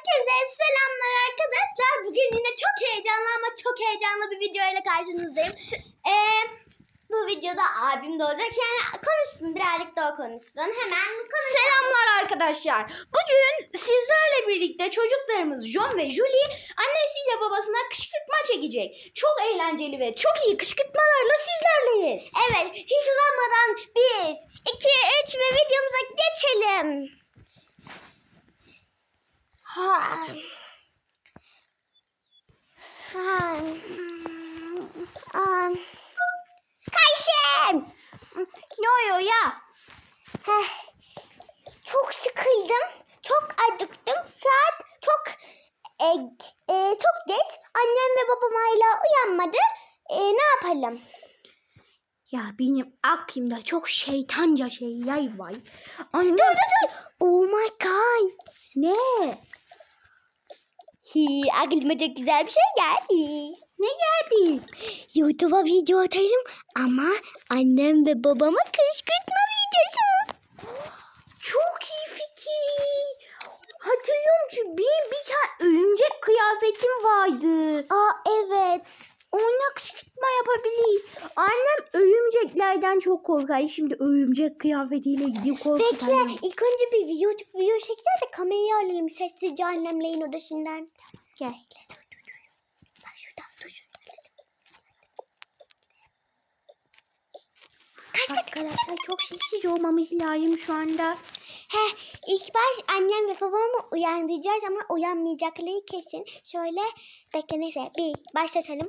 Herkese selamlar arkadaşlar. Bugün yine çok heyecanlı ama çok heyecanlı bir video ile karşınızdayım. Ee, bu videoda abim de olacak. Yani konuşsun birazcık da o konuşsun. Hemen konuşalım. Selamlar arkadaşlar. Bugün sizlerle birlikte çocuklarımız John ve Julie annesiyle babasına kışkırtma çekecek. Çok eğlenceli ve çok iyi kışkırtmalarla sizlerleyiz. Evet hiç uzanmadan bir, iki, üç ve videomuza geçelim. Ha. Ha. Aa. Kayşem. Ne oluyor ya? Heh. Çok sıkıldım. Çok acıktım. Saat çok e, e, çok geç. Annem ve babam hala uyanmadı. E, ne yapalım? Ya benim aklımda çok şeytanca şeyler var. Anne, Dur dur dur. Oh my god. Ne? Hi, aklıma çok güzel bir şey geldi. Ne geldi? YouTube'a video atarım ama annem ve babama kışkırtma videosu. Çok iyi fikir. Hatırlıyorum ki benim bir tane örümcek kıyafetim vardı. Aa evet. Onunla kışkırtma yapabilir. Annem örümceklerden çok korkar. Şimdi örümcek kıyafetiyle gidiyor Bekle korkutalım. ilk önce bir YouTube video çekeceğiz de kamerayı alalım sessizce annemleyin odasından. Gel. Bak şuradan dur kaç kaç. Arkadaşlar çok sessiz olmamız lazım şu anda. He, ilk baş annem ve babamı uyandıracağız ama uyanmayacakları kesin. Şöyle bekle neyse bir başlatalım.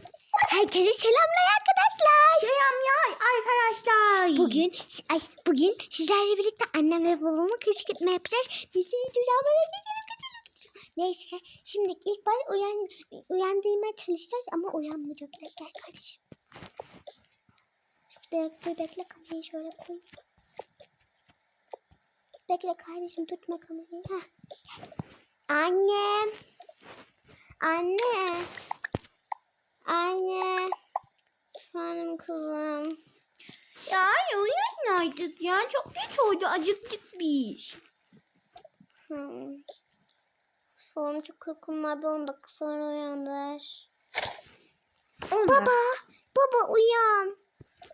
Herkese selamlar arkadaşlar. Selam ya arkadaşlar. Bugün ay bugün sizlerle birlikte annem ve babamı kışkırtma yapacağız. Bizi düzenlere geçelim geçelim geçelim. Neyse şimdi ilk baş uyan, uyandırmaya çalışacağız ama uyanmayacaklar. Gel kardeşim. Bekle bekle kamerayı şöyle koy. Bekle kardeşim tutma kamerayı. Heh. Annem. Anne. Anne. Efendim kızım. Ya uyanmaydık ya. Çok geç oldu. Acıktık biz. Hmm. An çok uykum var. Bir 10 dakika sonra uyandır. Baba. Baba uyan.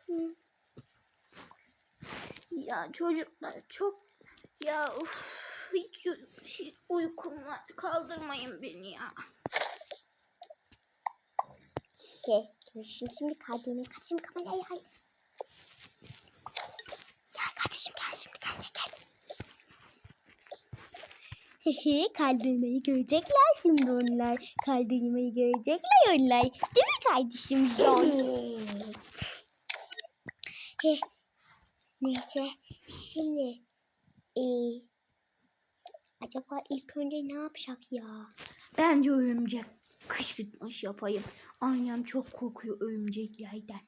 Hı. Ya çocuklar çok ya uf, hiç uykum var. Kaldırmayın beni ya. Şey. Görüşün şimdi kardeşim. Kardeşim kamerayı hay. Gel kardeşim gel şimdi gel gel gel. Hehe kaldırmayı görecekler şimdi onlar. Kaldırmayı görecekler onlar. Değil mi kardeşim John? He. Neyse şimdi ee, acaba ilk önce ne yapacak ya? Bence örümcek kışkırtması yapayım. Annem çok korkuyor örümceklerden.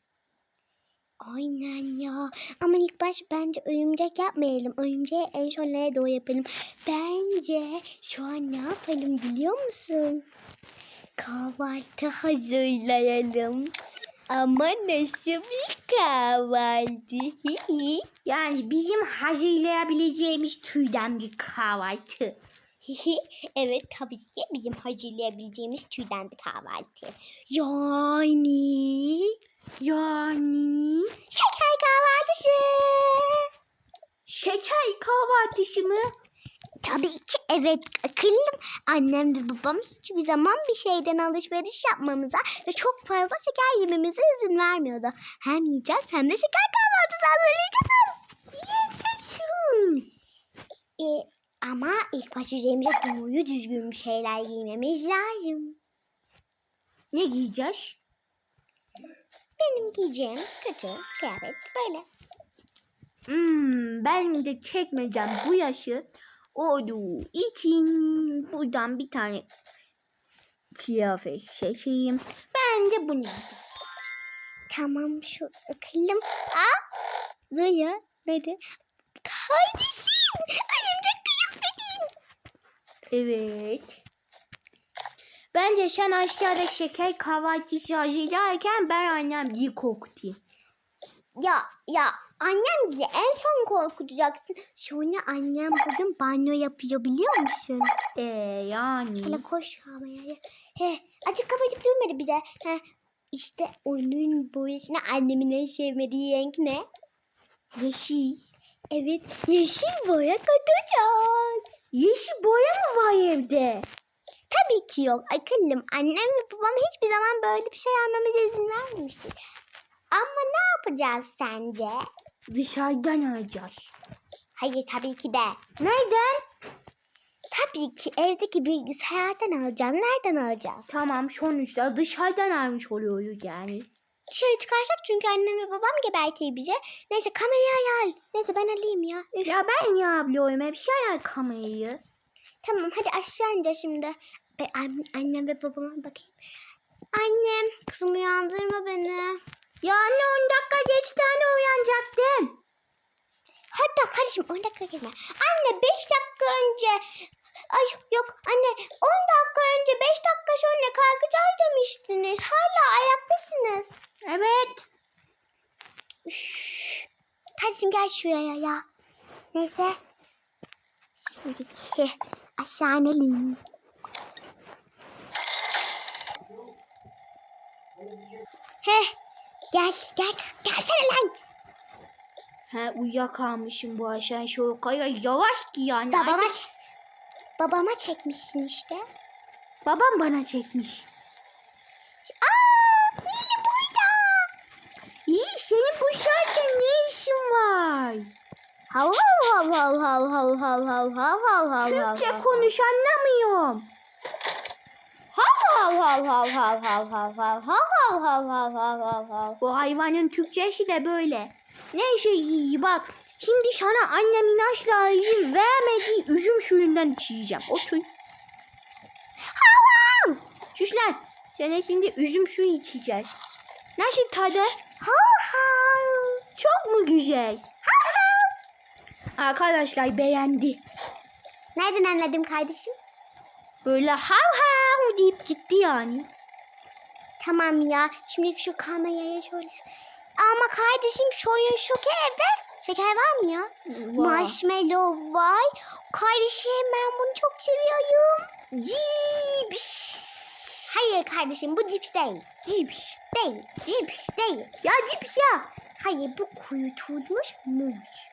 Aynen ya. Ama ilk baş bence örümcek yapmayalım. Örümceği en son nereye doğru yapalım. Bence şu an ne yapalım biliyor musun? Kahvaltı hazırlayalım. Ama nasıl bir kahvaltı? Yani bizim hazırlayabileceğimiz türden bir kahvaltı. evet tabii ki bizim hazırlayabileceğimiz türden bir kahvaltı. Yani Yani şeker kahvaltısı. şeker kahvaltısı mı? Tabii ki evet akıllım. Annem ve babam hiçbir zaman bir şeyden alışveriş yapmamıza ve çok fazla şeker yememize izin vermiyordu. Hem yiyeceğiz hem de şeker kahvaltısı hazırlayacağız. Yaşasın. İlk baş üzerimize doğru düzgün bir şeyler giymemiz lazım. Ne giyeceğiz? Benim giyeceğim kötü kıyafet böyle. Hmm, ben de çekmeyeceğim bu yaşı olduğu için buradan bir tane kıyafet seçeyim. Ben de bunu. Tamam şu akıllım. Aa, dur ya. Nerede? Kardeşim. Evet. Bence sen aşağıda şeker kahvaltısı hazırlarken ben annem iyi koktu. Ya ya Annem bizi en son korkutacaksın. Sonra annem bugün banyo yapıyor biliyor musun? Ee yani. Hele koş havaya. He, açık kapatıp durmadı bir de. He, işte onun boyasına annemin en sevmediği renk ne? Yeşil. Evet, yeşil boya katacağız. Yeşil boya mı var evde? Tabii ki yok akıllım. Annem ve babam hiçbir zaman böyle bir şey almamıza izin vermemiştir. Ama ne yapacağız sence? Dışarıdan alacağız. Hayır tabii ki de. Nereden? Tabii ki evdeki bilgisayardan alacağız. Nereden alacağız? Tamam sonuçta dışarıdan almış oluyoruz yani. Dışarı çıkarsak çünkü annem ve babam gebertiyor bize. Neyse kamerayı al. Neyse ben alayım ya. Üf. Ya ben ya biliyorum hep şey al kamerayı. Tamam hadi aşağı ince şimdi. Be, an- annem ve babama bakayım. Annem kızım uyandırma beni. Ya anne 10 dakika geç tane uyanacaktın. Hatta kardeşim 10 dakika gelme. Anne 5 dakika önce. Ay yok anne 10 dakika önce 5 dakika sonra kalkacağız demiştiniz. Hala ayaktasınız. Evet. Üf. Kardeşim gel şuraya ya. Neyse. Şimdiki aşağı inelim. Heh. Gel gel gelsene lan. He uyuyakalmışım bu aşağı şu kaya yavaş ki yani. Babama çek- babama çekmişsin işte. babam bana çekmiş. Aa, Lili burada. İyi senin bu saatte ne işin var? Hav hav hav hav hav hav hav hav hav hav hav Türkçe hav. konuş anlamıyorum. Hav hav hav hav hav hav hav hav hav hav hav hav hav hav. Bu hayvanın Türkçesi de böyle. Neyse iyi bak. Şimdi sana annem ilaçla izin vermediği üzüm suyundan içeceğim. Otur. Hav Sus lan. Sana şimdi üzüm suyu içeceğiz. Nasıl tadı? hav hav. Çok mu güzel? Arkadaşlar beğendi. Nereden anladım kardeşim? Böyle hav hav deyip gitti yani. Tamam ya. Şimdi şu kameraya şöyle. Ama kardeşim şoyun şu evde. Şeker var mı ya? Marshmallow var. Kardeşim ben bunu çok seviyorum. Cips. Hayır kardeşim bu cips değil. Cips. Değil. Cips değil. Ya cips ya. Hayır bu kuyutulmuş muz.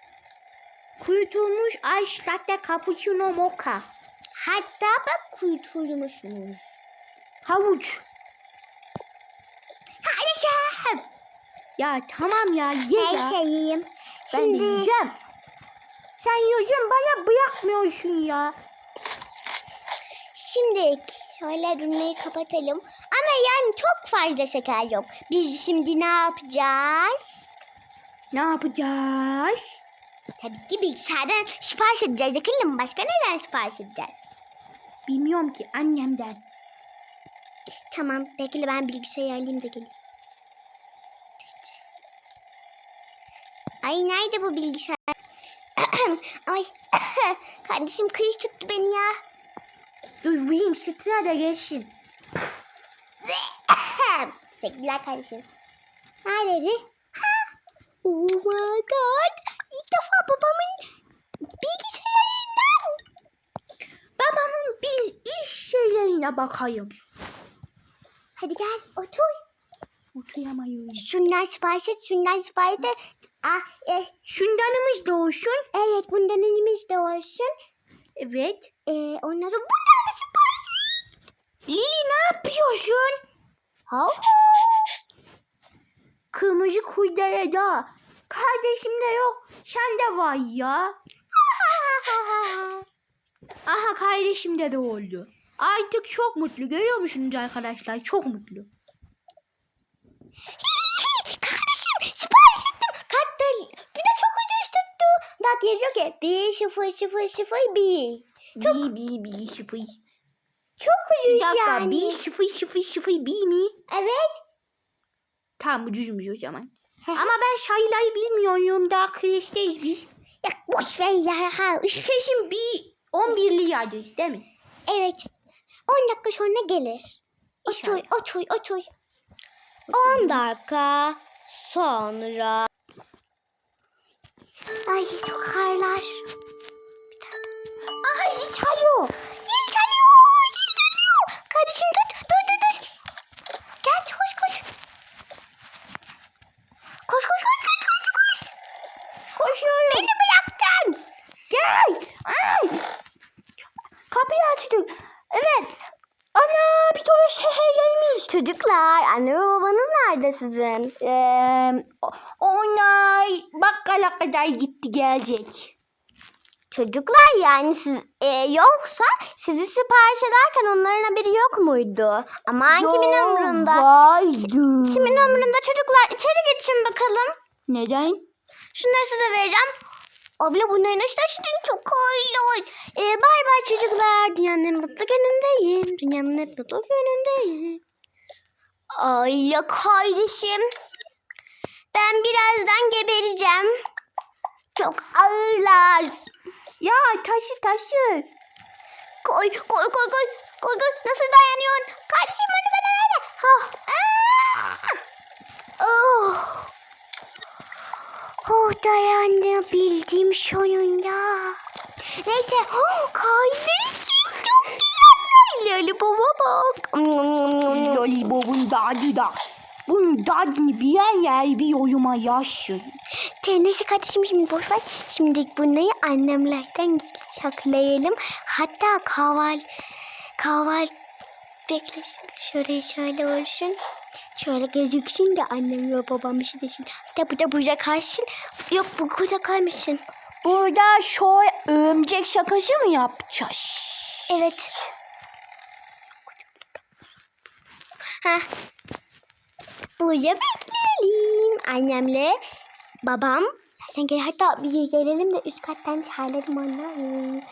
Kuyutulmuş ice latte cappuccino mocha. Hatta bak kuyutulmuş muz. Havuç. Kardeşim. Ya tamam ya ye ya. Neyse yiyeyim. Ben de Şimdi yiyeceğim. Sen yiyorsun bana bırakmıyorsun ya. Şimdi şöyle ürünleri kapatalım. Ama yani çok fazla şeker yok. Biz şimdi ne yapacağız? Ne yapacağız? Tabii ki bilgisayardan sipariş edeceğiz. Akıllım başka neden sipariş edeceğiz? Bilmiyorum ki annemden. Tamam bekle ben bilgisayarı alayım da geleyim. Ay nerede bu bilgisayar? Ay kardeşim kıyış tuttu beni ya. Dur vurayım sıtıra da geçsin. Teşekkürler kardeşim. Neredeydi? Ha! Oh my god. İlk defa babamın bilgisayarından. Babamın bir iş şeylerine bakayım. Hadi gel otur. Oturamıyorum. Şundan sipariş et, şundan sipariş et. Ah, eh, Şundanımız da olsun. evet bundan elimiz de olsun. Evet. Ee, ondan sonra bundan da sipariş et. Lili ne yapıyorsun? Hav Kırmızı kurdele da. Kardeşim de yok. Sen de var ya. Aha kardeşim de de oldu. Artık çok mutlu. Görüyor musunuz arkadaşlar? Çok mutlu. Kardeşim sipariş ettim. Katta bir de çok ucuz tuttu. Bak yazıyor ki 1 0 0 0 1. Çok, Bir, bir, bir, sıfır. çok Bir ucuz dakika. yani. Bir, sıfır, sıfır, sıfır, bir mi? Evet. Tamam ucuzmuş o zaman. Ama ben sayıları bilmiyorum. Daha kreşteyiz biz. Ya boş ver ya. Ha. Kesin bir 11'li yağacağız değil mi? Evet. 10 dakika sonra gelir. Otur, İnşallah. otur, otur. 10 dakika sonra. Ay çok karlar. Bir tane. Aha zil çalıyor. Zil çalıyor. Zil çalıyor. Kardeşim tut. Dur dur dur. Gel koş koş. Koş koş koş koş koş koş. Koşuyorum. Beni bıraktın. Gel. Ay. Kapıyı açtık. Evet. Ana bir tane şehir gelmiş. Çocuklar anne ve babanız nerede sizin? Ee, onay bakkala kadar gitti gelecek. Çocuklar yani siz e, yoksa sizi sipariş ederken onların haberi yok muydu? Aman kimin umrunda? Vardı. Kimin umrunda çocuklar içeri geçin bakalım. Neden? Şunları size vereceğim. Abla bunları nasıl taşıdın çok koyuyor. Ee, bay bay çocuklar. Dünyanın en mutlu günündeyim. Dünyanın en mutlu günündeyim. Ay ya kardeşim. Ben birazdan gebereceğim. Çok ağırlar. Ya taşı taşı. Koy koy koy koy. Koy koy. Nasıl dayanıyorsun? Kardeşim onu bana ver. Ha. Aa! Oh. Oh dayanabildim sonunda. Neyse. Oh, kardeşim. Lollipop'a bak. Lollipop'un dadı da. Bunun dadını bir yer bir oyuma yaşın. Neyse kardeşim şimdi boş ver. Şimdi bunları annemlerden saklayalım. Hatta kahval kahval bekle şimdi şuraya şöyle olsun. Şöyle gözüksün de annem ve babam bir şey desin. Hatta bu da burada kalsın. Yok bu burada kalmışsın. Burada şöyle örümcek şakası mı yapacağız? Evet. Ha. Burada bekleyelim. Annemle babam. Sen gel hatta bir gelelim de üst kattan çağıralım onları.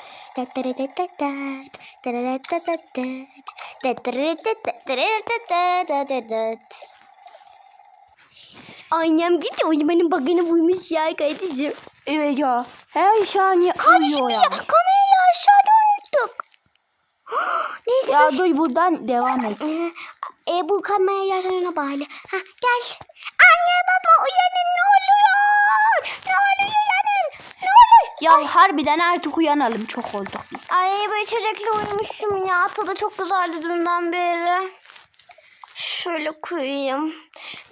Annem gitti uyumanın bug'ını buymuş ya kardeşim. Evet ya. Her saniye Kardeşim uyuyor ya ya. kamerayı aşağıda unuttuk. Neyse Ya dur buradan devam et. E, bu kamerayı yazarına bağlı. Ha, gel. Anne baba uyanın ne oluyor? Ne oluyor uyanın? Ne olur? Ya harbiden artık uyanalım çok olduk biz. Ay böyle çocukla uyumuşum ya. Tadı çok güzeldi dünden beri. Şöyle koyayım.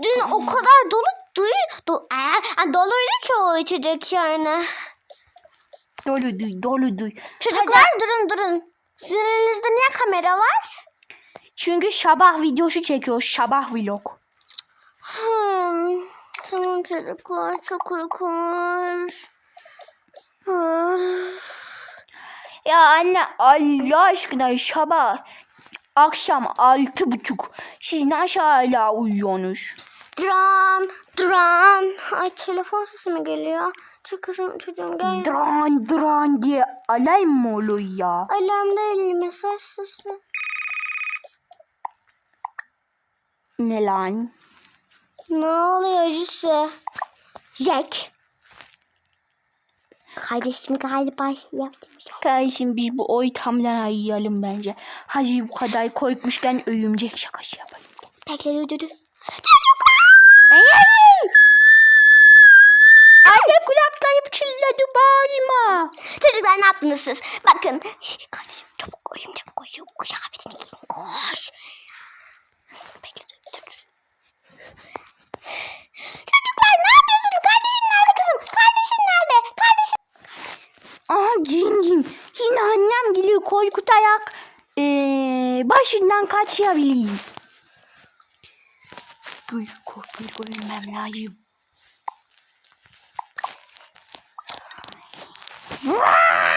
Dün o kadar dolu duy, do, ee, doluydu ki o içecek yani. Dolu duy dolu duy. Çocuklar durun durun. Sizin elinizde niye kamera var? Çünkü sabah videosu çekiyor sabah vlog. Hmm, tamam çocuklar çok uykum var. Ah. Ya anne Allah aşkına sabah akşam altı buçuk. Siz nasıl hala uyuyorsunuz? Duran, duran. Ay telefon sesi mi geliyor? Çok kızım çocuğum gel. Dran dran diye alay mı oluyor ya? Alarm değil mesaj sesi. Ne lan? Ne oluyor Cüse? Jack. Kardeşim galiba şey yaptım. Kardeşim biz bu ortamdan ayıralım bence. Hacı bu kadar korkmuşken örümcek şakası yapalım. Bekle dur dur. Anne kulaklarım çınladı bağırma. Çocuklar ne yaptınız siz? Bakın. Kardeşim çabuk koyayım çabuk koyayım. Kıyafetini giyin koş. Bekle. Çocuklar ne yapıyorsunuz? Kardeşim nerede kızım? Kardeşim nerede? Kardeşim. Aha giyin. Yine annem geliyor korkutarak ee, başından kaçabileyim. Duy korkuyu görünmem lazım. What?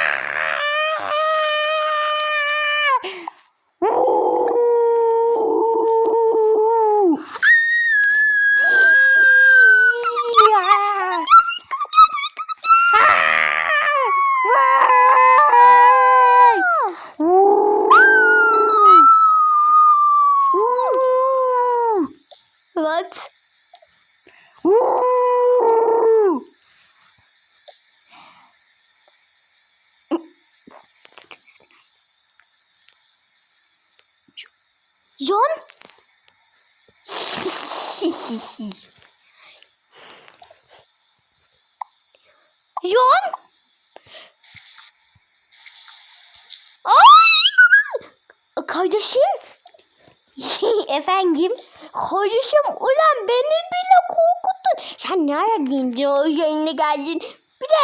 Efendim? Kardeşim ulan beni bile korkuttun. Sen nereye giyindin o yayına geldin? Bir de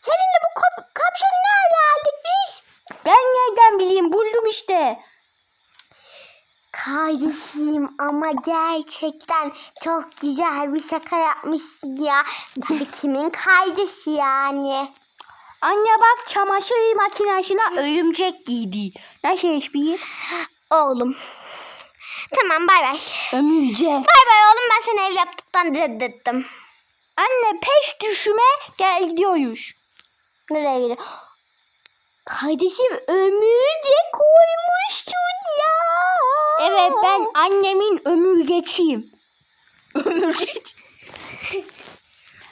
seninle bu kap kapşonu nerede aldık biz? Ben nereden bileyim buldum işte. Kardeşim ama gerçekten çok güzel bir şaka yapmışsın ya. Tabii kimin kardeşi yani? Anne bak çamaşır makinesine örümcek giydi. Nasıl espri? Oğlum. Tamam bay bay. Ömürce. Bay bay oğlum ben seni ev yaptıktan reddettim. Anne peş düşüme gel diyoruz. Nereye gidiyor? Kardeşim ömürü de koymuştun ya. Evet ben annemin ömür geçeyim. Ömür geç.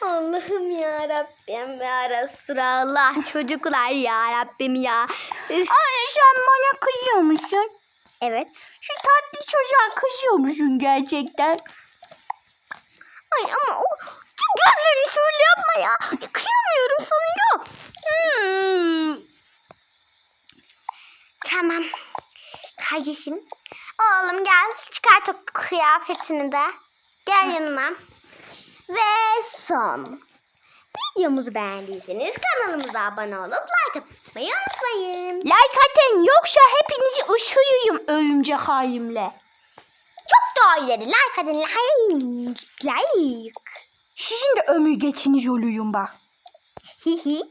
Allah'ım ya Rabbim ya Resulallah çocuklar ya Rabbim ya. Üf. Anne sen bana kızıyor musun? Evet. Şu tatlı çocuğa kızıyor musun gerçekten? Ay ama o gözlerini şöyle yapma ya. Kıyamıyorum sana ya. Hmm. Tamam. Kardeşim. Oğlum gel. Çıkart o kıyafetini de. Gel yanıma. Ve son. Videomuzu beğendiyseniz kanalımıza abone olup like atmayı unutmayın. Like atın yoksa hepinizi ışıyayım örümcek halimle. Çok daha ileri like atın. Like. Like. Sizin de ömür geçiniz oluyum bak. Hihi.